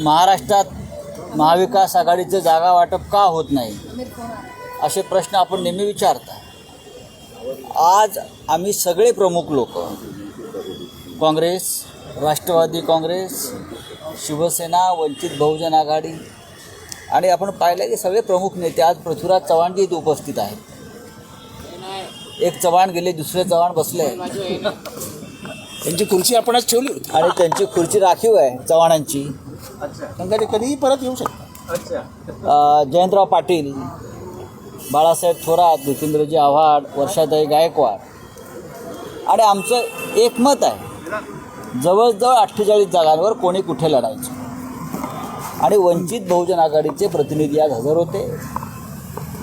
महाराष्ट्रात महाविकास आघाडीचं जागा वाटप का होत नाही? असे प्रश्न आपण नेहमी विचारता. आज आम्ही सगळे प्रमुख लोक काँग्रेस राष्ट्रवादी काँग्रेस शिवसेना वंचित बहुजन आघाडी आणि आपण पाहिलं की सगळे प्रमुख नेते आज पृथ्वीराज चव्हाणजी इथे उपस्थित आहेत. एक चव्हाण गेले दुसरे चव्हाण बसले. त्यांची खुर्ची आपणच ठेवली आणि त्यांची खुर्ची राखीव आहे चव्हाणांची. पण कधी कधीही परत येऊ शकतात जयंतराव पाटील बाळासाहेब थोरात भूपेंद्रजी आव्हाड वर्षाताई गायकवाड. आणि आमचं एक मत आहे जवळजवळ अठ्ठेचाळीस जागांवर कोणी कुठे लढायचं. आणि वंचित बहुजन आघाडीचे प्रतिनिधी आज हजर होते.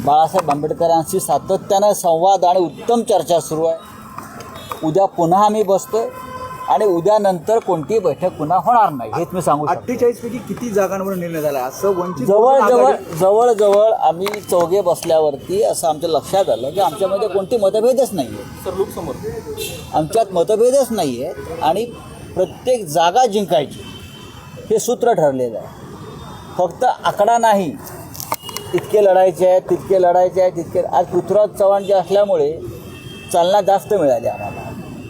बाळासाहेब आंबेडकरांशी सातत्यानं संवाद आणि उत्तम चर्चा सुरू आहे. उद्या पुन्हा आम्ही बसतो आणि उद्यानंतर कोणतीही बैठक पुन्हा होणार नाही हेच मी सांगू शकतो. अठ्ठेचाळीस पैकी किती जागांवर निर्णय झाला? असं वंचित जवळ बहुजन जवळ आघाडी- जवळ जवळ आम्ही चौघे बसल्यावरती असं आमच्या लक्षात आलं की आमच्यामध्ये कोणते मतभेदच नाही आहे आमच्यात मतभेदच नाही आहेत आणि प्रत्येक जागा जिंकायची हे सूत्र ठरलेलं आहे. फक्त आकडा नाही. इतके लढायचे आहेत तितके लढायचे आहेत तितके आज पृथ्वीराज चव्हाण जे असल्यामुळे चालना जास्त मिळाली आम्हाला.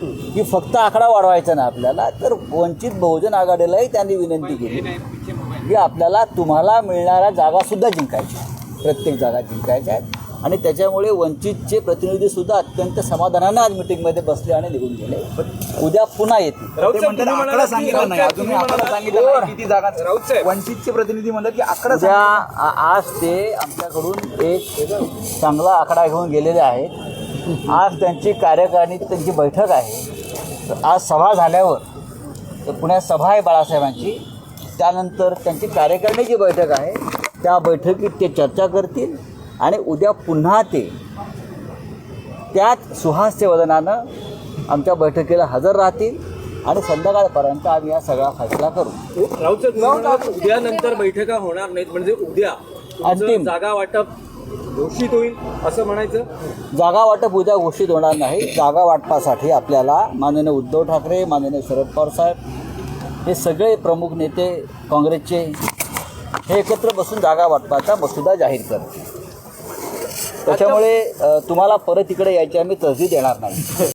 की फक्त आकडा वाढवायचा नाही आपल्याला तर वंचित बहुजन आघाडीलाही त्यांनी विनंती केली. की आपल्याला तुम्हाला मिळणाऱ्या जागासुद्धा जिंकायच्या. प्रत्येक जागा जिंकायच्या आहेत. आणि त्याच्यामुळे वंचितचे प्रतिनिधीसुद्धा अत्यंत समाधानानं आज मिटिंगमध्ये बसले आणि निघून गेले. उद्या पुन्हा येतील. ते म्हणतात आकडा सांगितला नाही. अजूनही आकडा सांगितला नाही. किती जागा वंचितचे प्रतिनिधी म्हणतात की आकडा उद्या आज ते आमच्याकडून एक चांगला आकडा घेऊन गेलेले आहेत. आज त्यांची कार्यकारिणी त्यांची बैठक आहे. तर आज सभा झाल्यावर तर पुण्यात सभा आहे बाळासाहेबांची. त्यानंतर त्यांची कार्यकारिणीची बैठक आहे. त्या बैठकीत ते चर्चा करतील आणि उद्या पुन्हा ते त्याच सुहास्य वदनानं आमच्या बैठकीला हजर राहतील आणि संध्याकाळपर्यंत आम्ही हा सगळा फैसला करू. राऊत सर तुम्ही म्हणालात उद्या नंतर बैठका होणार नाहीत म्हणजे उद्या अंतिम. जागा वाटप घोषित होईल असं म्हणायचं? जागा वाटप उद्या घोषित होणार नाही. जागा वाटपासाठी आपल्याला माननीय उद्धव ठाकरे माननीय शरद पवार साहेब हे सगळे प्रमुख नेते काँग्रेसचे हे एकत्र बसून जागा वाटपाचा मसुदा जाहीर करतील. त्याच्यामुळे तुम्हाला परत इकडे यायची आम्ही तसदी देणार नाही.